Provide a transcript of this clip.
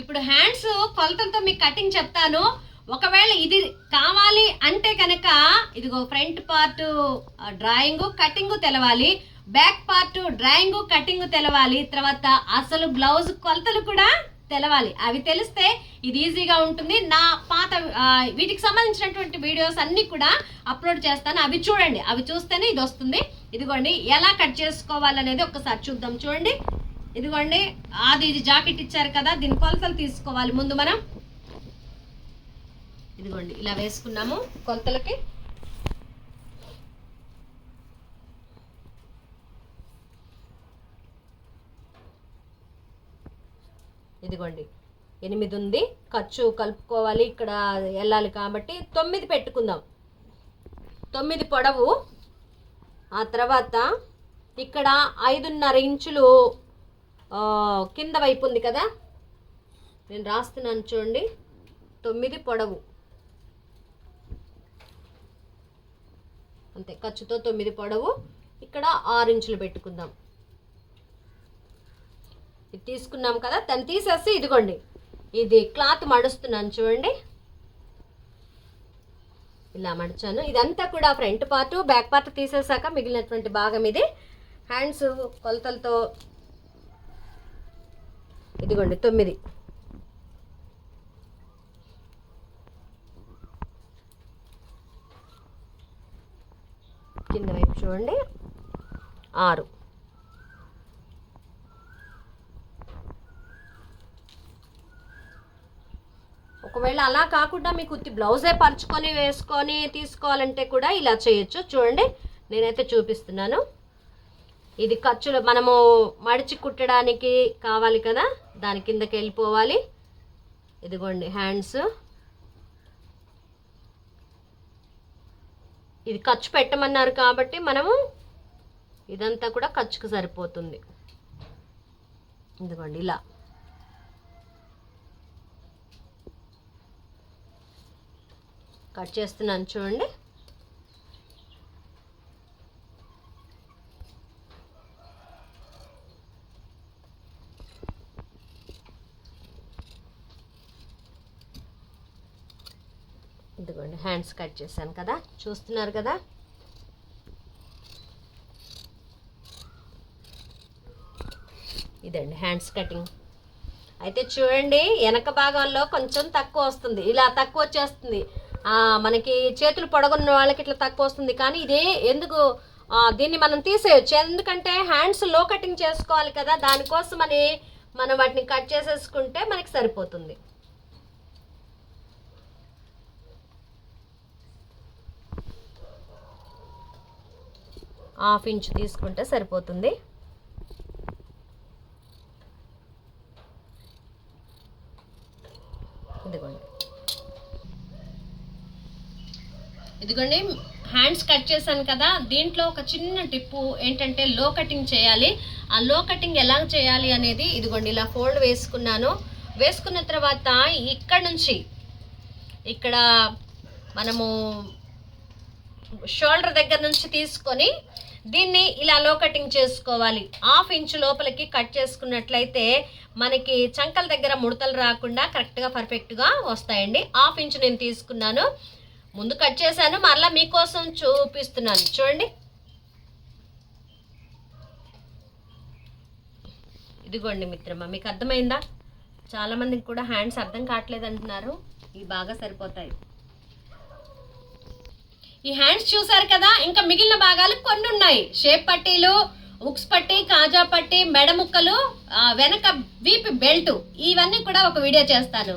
ఇప్పుడు హ్యాండ్స్ కొలతలతో మీకు కటింగ్ చెప్తాను. ఒకవేళ ఇది కావాలి అంటే కనుక ఇదిగో ఫ్రంట్ పార్ట్ డ్రాయింగ్ కటింగ్ తెలవాలి. బ్యాక్ పార్ట్ డ్రాయింగ్ కటింగ్ తెలవాలి. తర్వాత అసలు బ్లౌజ్ కొలతలు కూడా తెలవాలి. అవి తెలిస్తే ఇది ఈజీగా ఉంటుంది. నా పాత వీటికి సంబంధించినటువంటి వీడియోస్ అన్నీ కూడా అప్లోడ్ చేస్తాను. అవి చూడండి. అవి చూస్తేనే ఇది వస్తుంది. ఇదిగోండి ఎలా కట్ చేసుకోవాలనేది ఒకసారి చూద్దాం. చూడండి. ఇదిగోండి అది ఇది జాకెట్ ఇచ్చారు కదా దీని కొలతలు తీసుకోవాలి. ముందు మనం ఇదిగోండి ఇలా వేసుకున్నాము కొలతలకి. ఇదిగోండి ఎనిమిది ఉంది. ఖర్చు కలుపుకోవాలి ఇక్కడ వెళ్ళాలి కాబట్టి తొమ్మిది పెట్టుకుందాం. తొమ్మిది పొడవు. ఆ తర్వాత ఇక్కడ ఐదున్నర ఇంచులు కింద వైపు ఉంది కదా? నేను రాస్తున్నాను చూడండి. తొమ్మిది పొడవు. అంతే ఖర్చుతో తొమ్మిది పొడవు. ఇక్కడ ఆరు ఇంచులు పెట్టుకుందాం. ఇది తీసుకున్నాం కదా? తను తీసేసి ఇదిగోండి. ఇది క్లాత్ మడుస్తున్నాను చూడండి. ఇలా మడిచాను. ఇదంతా కూడా ఫ్రంట్ పార్ట్ బ్యాక్ పార్ట్ తీసేసాక మిగిలినటువంటి భాగం ఇది. హ్యాండ్స్ కొలతలతో ఇదిగోండి తొమ్మిది. కింద వైపు చూడండి. ఆరు. ఒకవేళ అలా కాకుండా మీకు ఉత్తి బ్లౌజే పరుచుకొని వేసుకొని తీసుకోవాలంటే కూడా ఇలా చేయొచ్చు. చూడండి నేనైతే చూపిస్తున్నాను. ఇది ఖర్చులు మనము మడిచి కుట్టడానికి కావాలి కదా? దాని కిందకి వెళ్ళిపోవాలి. ఇదిగోండి హ్యాండ్స్ ఇది ఖర్చు పెట్టమన్నారు కాబట్టి మనము ఇదంతా కూడా ఖర్చుకు సరిపోతుంది. ఇదిగోండి ఇలా. కట్ చేస్తున్నాను చూడండి. ఇదిగోండి హ్యాండ్స్ కట్ చేశాను కదా చూస్తున్నారు కదా? ఇదండి హ్యాండ్స్ కటింగ్ అయితే చూడండి వెనక భాగంలో కొంచెం తక్కువ వస్తుంది. ఇలా తక్కువ వచ్చేస్తుంది. మనకి చేతులు పొడగున్న వాళ్ళకి ఇట్లా తక్కువ వస్తుంది. కానీ ఇదే ఎందుకు దీన్ని మనం తీసేయచ్చు. ఎందుకంటే హ్యాండ్స్లో కటింగ్ చేసుకోవాలి కదా దానికోసం అని మనం వాటిని కట్ చేసేసుకుంటే మనకి సరిపోతుంది. హాఫ్ ఇంచ్ తీసుకుంటే సరిపోతుంది. ఇదిగోండి. ఇదిగోండి హ్యాండ్స్ కట్ చేశాను కదా దీంట్లో ఒక చిన్న టిప్పు ఏంటంటే లో కటింగ్ చేయాలి. ఆ లో కటింగ్ ఎలా చేయాలి అనేది ఇదిగోండి ఇలా ఫోల్డ్ వేసుకున్నాను. వేసుకున్న తర్వాత ఇక్కడ నుంచి ఇక్కడ మనము షోల్డర్ దగ్గర నుంచి తీసుకొని దీన్ని ఇలా లో కటింగ్ చేసుకోవాలి. హాఫ్ ఇంచ్ లోపలికి కట్ చేసుకున్నట్లయితే మనకి చంకల దగ్గర ముడతలు రాకుండా కరెక్ట్గా పర్ఫెక్ట్గా వస్తాయండి. హాఫ్ ఇంచ్ నేను తీసుకున్నాను. ముందు కట్ చేశాను. మరలా మీకోసం చూపిస్తున్నాను. చూడండి. ఇదిగోండి మిత్రమా మీకు అర్థమైందా? చాలా మందికి కూడా హ్యాండ్స్ అర్థం కావట్లేదు అంటున్నారు ఇవి బాగా సరిపోతాయి. ఈ హ్యాండ్స్ చూసారు కదా ఇంకా మిగిలిన భాగాలు కొన్ని ఉన్నాయి. షేప్ పట్టీలు ఉక్స్ పట్టి కాజా పట్టి మెడ ముక్కలు వెనక వీపి బెల్ట్ ఇవన్నీ కూడా ఒక వీడియో చేస్తాను.